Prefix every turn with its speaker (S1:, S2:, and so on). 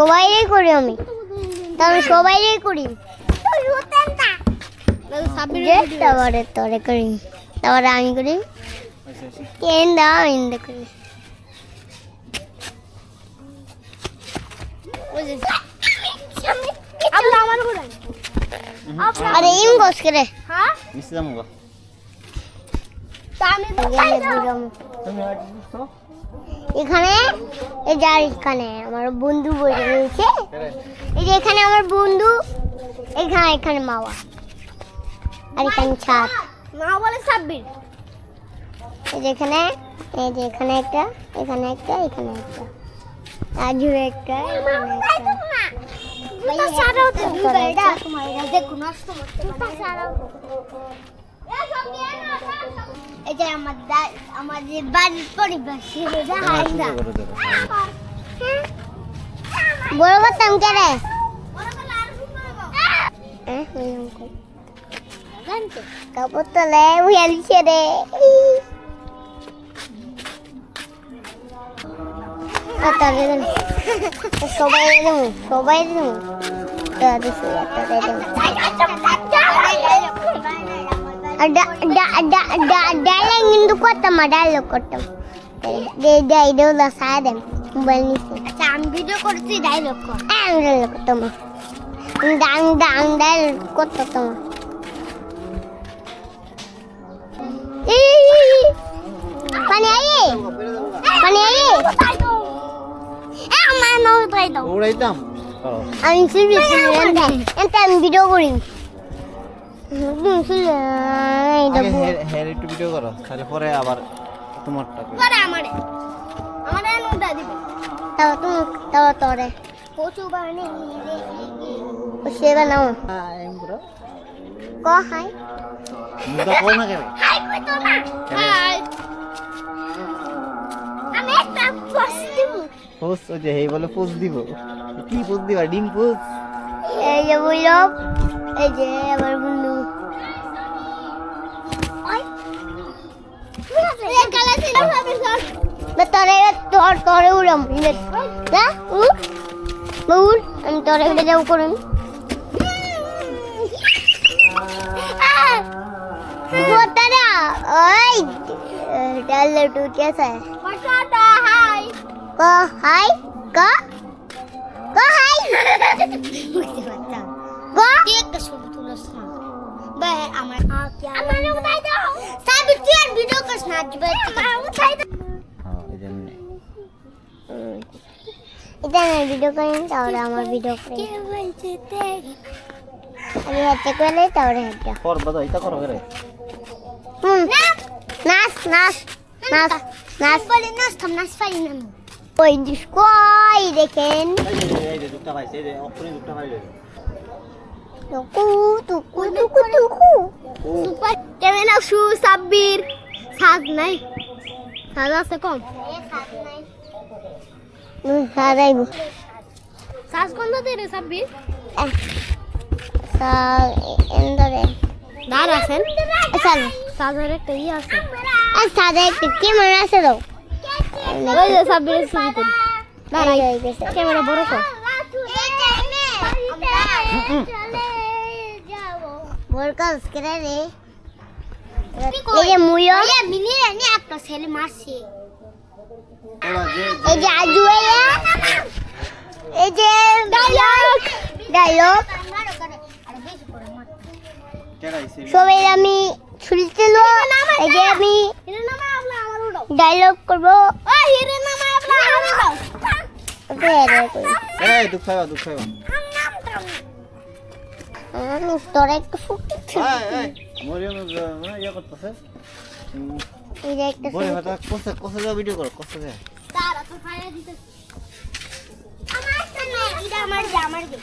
S1: সবাইরই করি আমি। তাহলে সবাইরই করি। যে তারপরে তোরে করি। তারপরে আমি করি। কেন দাও ইন্দে করি। করে।
S2: তুমি আর কি বুঝছ
S1: এখানে এই যে আর এখানে আমার বন্ধু বসে রয়েছে। এই যে এখানে আমার বন্ধু এখানে এখানে মাওয়া আর এখানে ছাদ।
S3: মা বলে সাব্বির
S1: এই যে এখানে এই যে এখানে একটা এখানে একটা এখানে একটা। আর জুড়ে একটা এখানে একটা।
S3: ছাড়াও তো
S1: একটা
S3: জুতা এটা। তোমার এটা দেখো নষ্ট করতে
S1: আমাদের বাড়ির পরিবেশ এটা বড় করতাম কে রে? কাপড় তোলে উয়ালিছে রে। আর তাহলে দেন। সবাই সবাই কিন্তু করতাম করতাম সাদেন মোবাইল
S3: আচ্ছা আমি ভিডিও করছি ডাইলগ
S1: হ্যাঁ আমি করতাম ডাং ডাং করতাম পানি আইয়ে পানি আইয়ে
S3: আমার নাও
S2: উড়াইতাম
S1: আমি ভিডিও করি
S2: আগে হেয়ার হেয়ার একটু ভিডিও করো তাহলে পরে আবার তোমারটা
S3: পরে আমারে। আমারে নোটা দিবে।
S1: তাও তুমি তাও তোরে
S3: কচু বানি
S1: সেবা নাও।
S2: এম
S1: ক হাই?
S2: মুখটা করো না কেন?
S3: হাই কই তো না? হাই। আমি একটা পোস্ট দিব।
S2: পোস্ট ওই যে এই বলে পোস্ট দিব। কি পোস্ট দিবা? ডিম পোস্ট?
S1: এই যে বললাম এই যে আমার বে তোরে তোর তোরে উড়াম না উড় উড় আমি তোরে উড়ে যাব করুন তোরা ওই ডাল টু কেসা
S3: পটাটা হাই
S1: ক হাই ক ক হাই
S3: বুঝতে পারতাম
S1: ক
S3: একটা ছবি তুলছ না বে আমার আমার উঠাই দাও সাবি তুই আর ভিডিও করিস না আজ বে আমার উঠাই দাও
S2: হ্যাঁ এই জন্য
S1: এটা আমি ভিডিও করি তাহলে আমার ভিডিও করি
S3: কে বলছে
S1: আমি হাতে করলে তাহলে হাতে
S2: কর বাদা এটা করো করে
S1: হুম। নাচ নাচ নাচ নাচ।
S3: বলে নাচ থাম নাচ পারি না
S1: ওই কই দেখেন।
S2: এই যে দুটা পাইছে এই যে অক্ষরে দুটা পাইলে
S1: টুকু টুকু টুকু টুকু।
S3: সুপার ক্যামেরা শু সাব্বির। সাজ নাই। সাজ আছে কম।
S1: হারাইব
S3: সাজ কোন দিতে রে সাব্বির
S1: সাল এন্ডরে
S3: দার আছেন
S1: সাল
S3: সাজের একটা ই আছে।
S1: আর সাদা একটু ক্যামেরা আছে তো।
S3: ওই যে সাব্বিরের ছবিতে দাঁড়াই
S1: হয়ে গেছে
S3: ক্যামেরা বড় কর।
S1: বল কাজ করে রে এই যে মুয়ো
S3: মিনি রানি একটা ছেলে মারছে।
S1: এই যে আজু এই যে ডায়লগ ডায়লগ। সবাই আমি ছুলছিল এই যে আমি ডায়লগ করব। তোরা একটু ফুটি
S2: মরিয়ম ইয়া করতেছে।
S1: এই যে একটা
S2: বলে হঠাৎ কোসে কোসে যাও ভিডিও করো কোসে যাও
S3: তারা তো ফায়ার দিতে আমার তো এটা আমার আমার যে